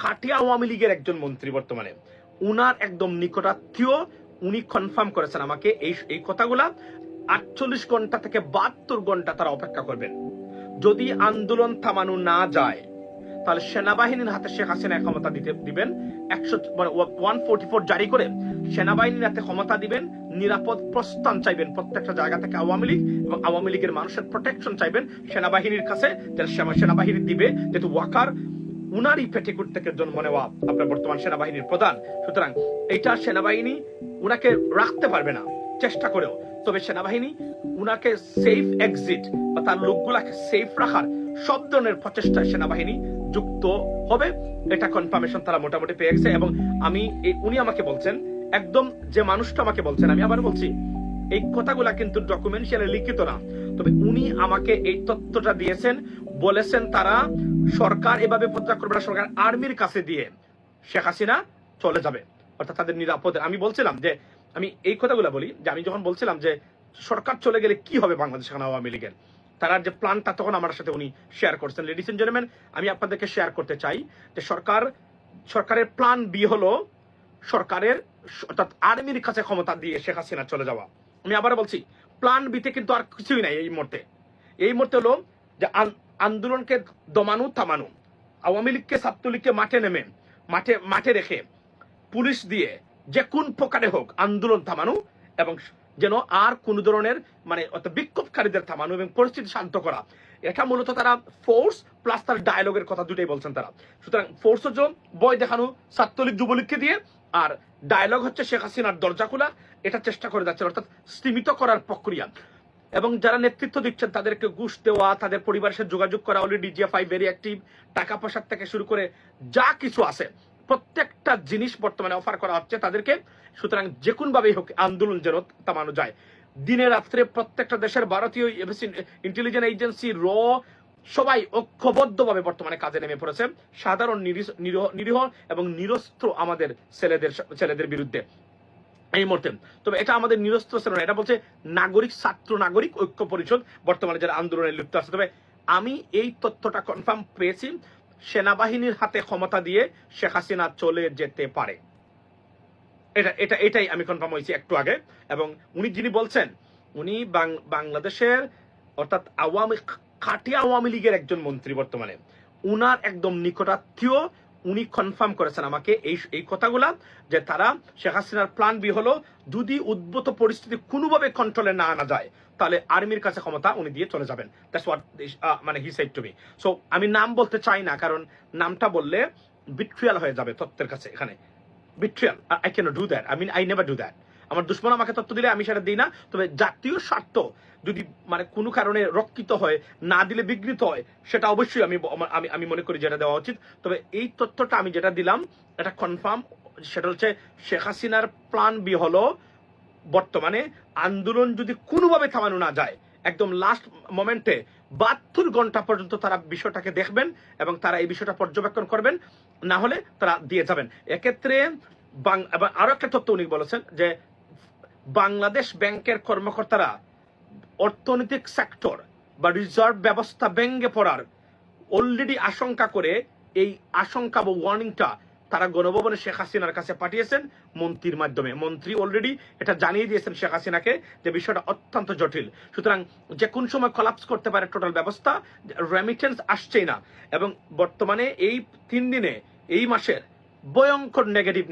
খাটিয়া আওয়ামী লীগের একজন মন্ত্রী বর্তমানে। উনার একদম নিকটাত্মীয়, উনি কনফার্ম করেছেন আমাকে এই এই কথাগুলা। আটচল্লিশ ঘণ্টা থেকে বাহাত্তর ঘণ্টা তারা অপেক্ষা করবেন। যদি আন্দোলন থামানো না যায়, তাহলে সেনাবাহিনীর হাতে শেখ হাসিনা ক্ষমতা দিতে, দিবেন। একশো মানে ওয়ান ফোর্টি ফোর জারি করে সেনাবাহিনীর হাতে ক্ষমতা দিবেন। নিরাপদ প্রস্থান চাইবেন প্রত্যেকটা জায়গা থেকে আওয়ামী লীগ এবং আওয়ামী লীগের মানুষের প্রোটেকশন চাইবেন সেনাবাহিনীর কাছে। সেনাবাহিনী দিবে, যেহেতু ওয়াকার। উনারই পেটিকুট থেকে জন্ম নেওয়া আপনার বর্তমান সেনাবাহিনীর প্রধান। সুতরাং এইটা সেনাবাহিনী উনাকে রাখতে পারবে না। চেষ্টা করেও। তবে সেনাবাহিনী উনাকে সেফ এক্সিট বা তার লোকগুলাকে সেফ রাখার সব ধরনের প্রচেষ্টায় সেনাবাহিনী যুক্ত হবে। এটা কনফার্মেশন তারা মোটামুটি পেয়ে গেছে এবং আমি উনি আমাকে বলছেন, একদম যে মানুষটা আমাকে বলছেন, আমি আবার বলছি, এই কথাগুলা কিন্তু ডকুমেন্টারি লিখিত না। তবে উনি আমাকে এই তথ্যটা দিয়েছেন বলেছেন তারা সরকার এভাবে প্রত্যাগ করবে না, সরকার আর্মির কাছে দিয়ে শেখ হাসিনা চলে যাবে। অর্থাৎ তাদের নিরাপদে। আমি বলছিলাম যে, আমি এই কথাগুলো বলি যে, আমি যখন বলছিলাম যে, সরকার চলে গেলে কি হবে বাংলাদেশ আওয়ামী লীগের? তারা যে প্ল্যানটা তখন আমার সাথে উনি শেয়ার করছেন। লেডিস এন্ড জেন্টলম্যান আমি আপনাদেরকে শেয়ার করতে চাই যে, সরকার, সরকারের প্ল্যান বি হলো সরকারের, অর্থাৎ আর্মির কাছে ক্ষমতা দিয়ে শেখ হাসিনা চলে যাওয়া। আমি আবার বলছি প্ল্যান বিতে কিন্তু আর কিছুই নাই এই মুহূর্তে। এই মুহূর্তে হলো যে আন্দোলনকে দমানো, থামানো। আওয়ামী লীগকে, ছাত্রলীগকে মাঠে নেমে, মাঠে মাঠে রেখে পুলিশ দিয়ে যে কোন প্রকারে হোক আন্দোলন থামানো এবং যেন আর কোন ধরনের মানে বিক্ষোভকারীদের থামানো এবং পরিস্থিতি শান্ত করা। এটা মূলত তারা ফোর্স প্লাস তার ডায়লগের কথা দুটাই বলছেন তারা। সুতরাং ফোর্স হচ্ছে বয় দেখানো, ছাত্রলীগ যুবলীগকে দিয়ে, আর ডায়লগ হচ্ছে শেখ হাসিনার দরজা খোলা এটা চেষ্টা করে যাচ্ছে অর্থাৎ স্তীমিত করার প্রক্রিয়া। এবং যারা নেতৃত্ব দিচ্ছেন, তাদেরকে ঘুষ দেওয়া, তাদের পরিবারের সাথে যোগাযোগ করা অলরেডি ডিজিএফআই ভেরি অ্যাক্টিভ টাকা পয়সার থেকে শুরু করে যা কিছু আছে, প্রত্যেকটা জিনিস বর্তমানে অফার করা হচ্ছে তাদেরকে। সুতরাং যে কোনভাবেই হোক, আন্দোলন যেন থামানো যায়। দিনে রাত্রে প্রত্যেকটা দেশের ভারতীয় ইন্টেলিজেন্স এজেন্সি র, সবাই ঐক্যবদ্ধভাবে বর্তমানে কাজে নেমে পড়েছে। সাধারণ নিরীহ- এবং নিরস্ত্র আমাদের ছেলেদের ছেলেদের বিরুদ্ধে। এই মুহূর্তে। তবে এটা আমাদের নিরস্ত্র না এটা বলছে নাগরিক, ছাত্র নাগরিক ঐক্য পরিষদ, বর্তমানে যারা আন্দোলনে লিপ্ত আছে। তবে আমি এই তথ্যটা কনফার্ম পেয়েছি, সেনাবাহিনীর হাতে ক্ষমতা দিয়ে শেখ হাসিনা চলে যেতে পারে। এটা এটা, এটাই আমি কনফার্ম হয়েছি একটু আগে। এবং উনি যিনি বলছেন, উনি বাংলাদেশের অর্থাৎ আওয়ামী খাটিয়া আওয়ামী লীগের একজন মন্ত্রী বর্তমানে। উনার একদম নিকটাত্মীয় উনি কনফার্ম করেছেন আমাকে এই এই কথাগুলা, যে তারা শেখ হাসিনার প্ল্যান বি হলো যদি উদ্ভূত পরিস্থিতি কোনোভাবে কন্ট্রোলে না আনা যায়, তাহলে আর্মির কাছে ক্ষমতা উনি দিয়ে চলে যাবেন। দ্যাটস হোয়াট মানে he said to me so আমি নাম বলতে চাই না, কারণ নামটা বললে বিট্রিয়াল হয়ে যাবে তত্ত্বের কাছে এখানে। Betrayal I can do that I mean I never do that আমার দুশ্মন আমাকে তত্ত্ব দিলে আমি সেটা দিই না। তবে জাতীয় স্বার্থ যদি মানে কোনো কারণে রক্ষিত হয়, না দিলে বিঘ্নিত হয়, সেটা অবশ্যই আমি আমি আমি মনে করি যেটা দেওয়া উচিত। তবে এই তথ্যটা আমি যেটা দিলাম, এটা কনফার্ম সেটা হচ্ছে শেখ হাসিনার প্ল্যান বি হলো বর্তমানে আন্দোলন যদি কোনোভাবে থামানো না যায়, একদম লাস্ট মোমেন্টে বাহাত্তর ঘণ্টা পর্যন্ত তারা বিষয়টাকে দেখবেন এবং তারা এই বিষয়টা পর্যবেক্ষণ করবেন, না হলে তারা দিয়ে যাবেন। এক্ষেত্রে আরও একটা তথ্য উনি বলেছেন যে বাংলাদেশ ব্যাংকের কর্মকর্তারা অর্থনৈতিক সেক্টর বা রিজার্ভ ব্যবস্থা ভেঙে পড়ার অলরেডি আশঙ্কা করে এই আশঙ্কা বা ওয়ার্নিংটা তারা গণভবনে শেখ হাসিনার কাছে পাঠিয়েছেন মন্ত্রীর মাধ্যমে। মন্ত্রী অলরেডি এটা জানিয়ে দিয়েছেন শেখ হাসিনাকে যে বিষয়টা অত্যন্ত জটিল। সুতরাং যে কোন সময় কলাপস করতে পারে টোটাল ব্যবস্থা রেমিটেন্স আসছেই না। এবং বর্তমানে এই তিন দিনে, এই মাসের ভয়ঙ্কর নেগেটিভ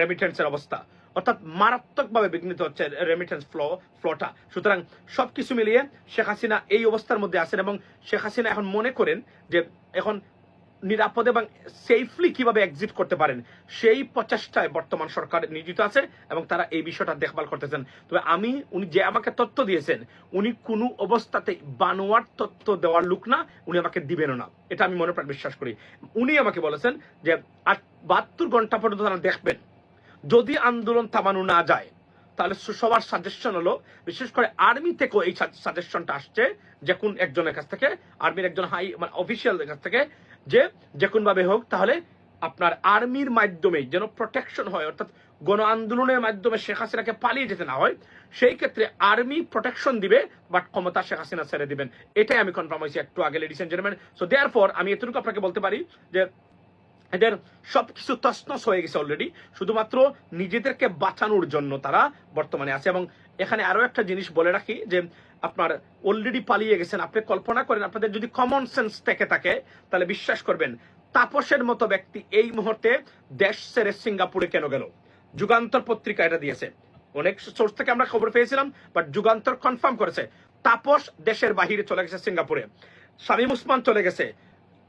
রেমিটেন্সের অবস্থা। অর্থাৎ মারাত্মকভাবে বিঘ্নিত হচ্ছে রেমিটেন্স ফ্লো ফ্লোটা সুতরাং সবকিছু মিলিয়ে শেখ হাসিনা এই অবস্থার মধ্যে আছেন এবং শেখ হাসিনা এখন মনে করেন যে এখন নিরাপদে এবং সেফলি কীভাবে এক্সিট করতে পারেন, সেই প্রচেষ্টায় বর্তমান সরকার নিয়োজিত আছে এবং তারা এই বিষয়টা দেখভাল করতেছেন। তবে আমি, উনি যে আমাকে তথ্য দিয়েছেন, উনি কোনো অবস্থাতে বানোয়ার তথ্য দেওয়ার লোক না, উনি আমাকে দিবেনও না। এটা আমি মনে প্রাণ বিশ্বাস করি। উনি আমাকে বলেছেন যে আট বাহাত্তর ঘণ্টা পর্যন্ত তারা দেখবেন। আন্দোলন থামানো না যায়, তাহলে সবার সাজেশন হলো, বিশেষ করে আর্মি থেকেও এই সাজেশনটা আসছে, যে কোন একজনের কাছ থেকে আর্মির একজন হাই মানে অফিসিয়ালদের কাছ থেকে, যে যে ভাবে হোক, তাহলে আপনার আর্মির মাধ্যমে যেন প্রোটেকশন হয়, অর্থাৎ গণ আন্দোলনের মাধ্যমে শেখ হাসিনাকে পালিয়ে যেতে না হয়, সেই ক্ষেত্রে আর্মি প্রোটেকশন দিবে বাট ক্ষমতা শেখ হাসিনা ছেড়ে দিবেন। এটাই আমি কনফার্ম হয়েছি একটু আগে ladies and gentleman so there পর আমি এতটুকু আপনাকে বলতে পারি যে এদের সবকিছু তসনস হয়ে গেছে অলরেডি শুধুমাত্র নিজেদেরকে বাঁচানোর জন্য তারা বর্তমানে আছে। এবং এখানে আরও একটা জিনিস বলে রাখি যে, আপনার অলরেডি পালিয়ে গেছেন। আপনি কল্পনা করেন, আপনাদের যদি কমন সেন্স থেকে থাকে, তাহলে বিশ্বাস করবেন, তাপসের মতো ব্যক্তি এই মুহূর্তে দেশ ছেড়ে সিঙ্গাপুরে কেন গেল? যুগান্তর পত্রিকা এটা দিয়েছে। অনেক সোর্স থেকে আমরা খবর পেয়েছিলাম বাট যুগান্তর কনফার্ম করেছে, তাপস দেশের বাহিরে চলে গেছে সিঙ্গাপুরে। শামীম উসমান চলে গেছে।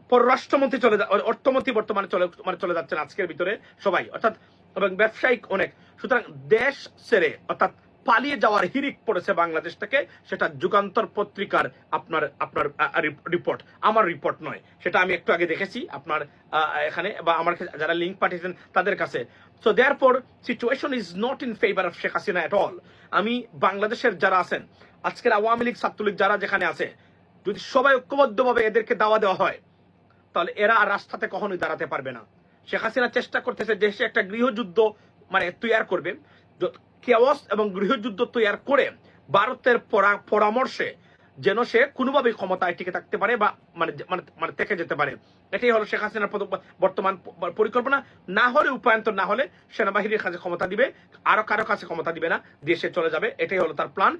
পররাষ্ট্রমন্ত্রী চলে যা- অর্থমন্ত্রী বর্তমানে চলে মানে চলে যাচ্ছেন আজকের ভিতরে সবাই। অর্থাৎ, এবং ব্যবসায়িক অনেক। সুতরাং দেশ ছেড়ে, অর্থাৎ পালিয়ে যাওয়ার হিরিক পড়েছে বাংলাদেশ থেকে, সেটা যুগান্তর পত্রিকার আপনার আপনার রিপোর্ট। আমার রিপোর্ট নয়। সেটা আমি একটু আগে দেখেছি আপনার এখানে, বা আমার যারা লিঙ্ক পাঠিয়েছেন তাদের কাছে। সো দেয়ার পর situation is not in favour of Sheikh Hasina at all আমি বাংলাদেশের যারা আছেন, আজকের আওয়ামী লীগ, ছাত্রলীগ যারা যেখানে আছে, যদি সবাই ঐক্যবদ্ধভাবে এদেরকে দাওয়া দেওয়া হয় তাহলে এরা আর রাস্তাতে কখনোই দাঁড়াতে পারবে না। শেখ হাসিনা চেষ্টা করতেছে দেশে একটা গৃহযুদ্ধ মানে তৈয়ার করবে। কেওয়াস এবং গৃহযুদ্ধ তৈয়ার করে ভারতের পরামর্শে যেন সে কোনোভাবেই ক্ষমতায় টিকে থাকতে পারে বা মানে মানে মানে থেকে যেতে পারে। এটাই হলো শেখ হাসিনার বর্তমান পরিকল্পনা। না হলে উপায়ন্তর না হলে সেনাবাহিনীর কাছে ক্ষমতা দিবে, আরও কারও কাছে ক্ষমতা দিবে না দেশে চলে যাবে। এটাই হলো তার প্ল্যান